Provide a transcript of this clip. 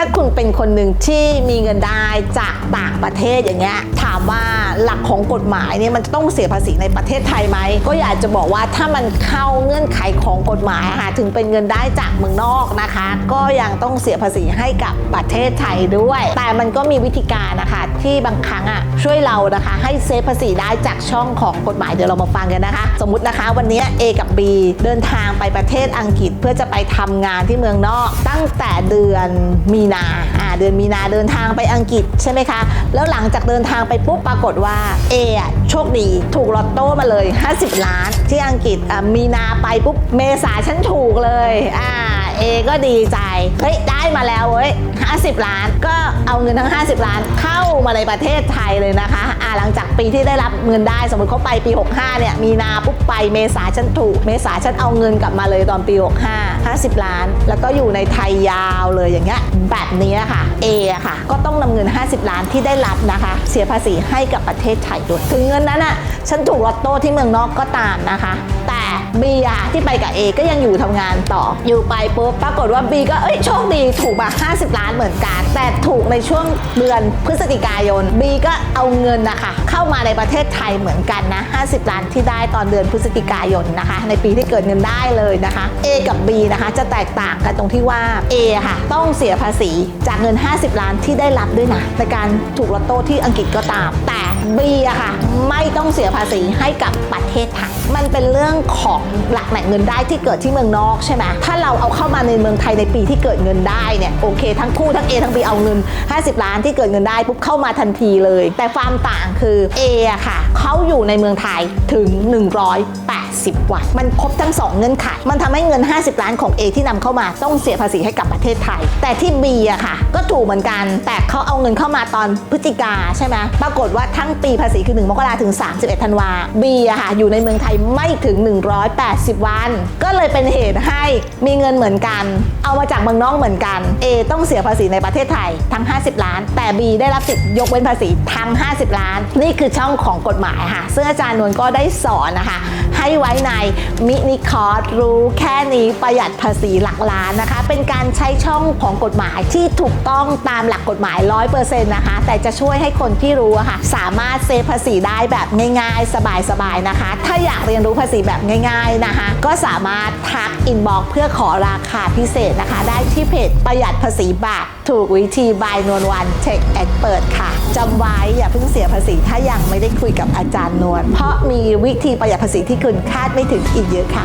ถ้าคุณเป็นคนหนึ่งที่มีเงินได้จากต่างประเทศอย่างเงี้ยถามว่า หลักของกฎหมายเนี่ยมันจะต้องเสียภาษีในประเทศไทยไหมก็อยากจะบอกว่าถ้ามันเข้าเงื่อนไขของกฎหมายค่ะถึงเป็นเงินได้จากเมืองนอกนะคะ ก็ยังต้องเสียภาษีให้กับประเทศไทยด้วย แต่มันก็มีวิธีการนะคะที่บางครั้งอะช่วยเรานะคะให้เซฟภาษีได้จากช่องของกฎหมายเดี๋ยวเรามาฟังกันนะคะ สมมุตินะคะวันนี้ A กับ B เดินทางไปประเทศอังกฤษเพื่อจะไปทำงานที่เมืองนอก ตั้งแต่เดือนมีนาอ่าเดือนมีนาเดินทางไปอังกฤษใช่ไหมคะแล้วหลังจากเดินทางไปปุ๊บปรากฏว่า A อะโชคดีถูกลอตโต้มาเลย 50 ล้าน ที่อังกฤษอะมีนาไปปุ๊บเมษาฉันถูกเลยอ่า เอก็ดีใจเฮ้ยได้มาแล้วเว้ย50 ล้านก็เอาเงินทั้ง 50 ล้านเข้ามาในประเทศไทยเลยนะคะอ่าหลังจากปีที่ได้รับเงินได้สมมติเขาไปปี 65 เนี่ย มีนาปุ๊บไปเมษาฉันถูก เมษาฉันเอาเงินกลับมาเลยตอนปี 65 50 ล้าน แล้วก็อยู่ในไทยยาวเลยอย่างเงี้ยแบบนี้ค่ะ A อค่ะ ก็ต้องนำเงิน 50 ล้านที่ได้รับนะคะ เสียภาษีให้กับประเทศไทยด้วย ถึงเงินนั้นอะฉันถูกลอตโต้ที่เมืองนอกก็ตามนะคะ แต่ บีอะที่ไปกับ A ก็ยังอยู่ทำงานต่อ อยู่ไปปุ๊บปรากฏว่า B ก็เอ้ยโชคดีถูกมา50 ล้านเหมือนกัน แต่ถูกในช่วงเดือนพฤศจิกายน B ก็เอาเงินนะคะเข้ามาในประเทศไทยเหมือนกันนะ 50 ล้านที่ได้ตอนเดือนพฤศจิกายนนะคะ ในปีที่เกิดเงินได้เลยนะคะ A กับ B นะคะจะแตกต่างกันตรงที่ว่า A อค่ะ ต้องเสียภาษีจากเงิน 50 ล้านที่ได้รับด้วยนะในการถูกลอตโต้ที่อังกฤษก็ตาม แต่ B อะค่ะ ไม่ต้องเสียภาษีให้กับประเทศไทยมันเป็นเรื่องของหลักแหล่งเงินได้ที่เกิดที่เมืองนอกใช่ไหมถ้าเราเอาเข้ามาในเมืองไทยในปีที่เกิดเงินได้เนี่ยโอเค ทั้งคู่ทั้ง A ทั้ง B เอาเงิน 50 ล้านที่เกิดเงินได้ปุ๊บเข้ามาทันทีเลย แต่ความต่างคือ A อะค่ะเขาอยู่ในเมืองไทยถึง 180 วัน มันครบทั้ง 2 เงื่อนไข มันทำให้เงิน 50 ล้านของ A ที่นำเข้ามาต้องเสียภาษีให้กับประเทศไทย แต่ที่ B อะค่ะ ก็ถูกเหมือนกัน แต่เขาเอาเงินเข้ามาตอนพฤศจิกาใช่ไหมปรากฏว่าทั้งปีภาษีคือ 1 มกราถึง 31 ธันวา B อะค่ะอยู่ในเมืองไทยไม่ถึง180 วัน ก็เลยเป็นเหตุให้มีเงินเหมือนกัน เอามาจากเมืองนอกเหมือนกัน A ต้องเสียภาษีในประเทศไทยทั้ง 50 ล้าน แต่ B ได้รับสิทธิ์ยกเว้นภาษีทั้ง 50 ล้าน นี่คือช่องของกฎหมายค่ะ ซึ่งอาจารย์นวลก็ได้สอนนะคะ ให้ไว้ในมินิคอร์สรู้แค่นี้ประหยัดภาษีหลักล้านนะคะ เป็นการใช้ช่องของกฎหมายที่ถูกต้องตามหลักกฎหมาย 100%นะคะ แต่จะช่วยให้คนที่รู้ค่ะ สามารถเซฟภาษีได้แบบง่ายๆ สบายๆนะคะ ถ้าอยากเรียนรู้ภาษีแบบง่ายๆนะคะ ก็สามารถทักอินบ็อกเพื่อขอราคาพิเศษนะคะ ได้ที่เพจประหยัดภาษีบาท ถูกวิธีบายนวลวันเทคแอดเปิดค่ะจำไว้อย่าเพิ่งเสียภาษีถ้ายังไม่ได้คุยกับอาจารย์นวลเพราะมีวิธีประหยัดภาษีที่คุณคาดไม่ถึงอีกเยอะค่ะ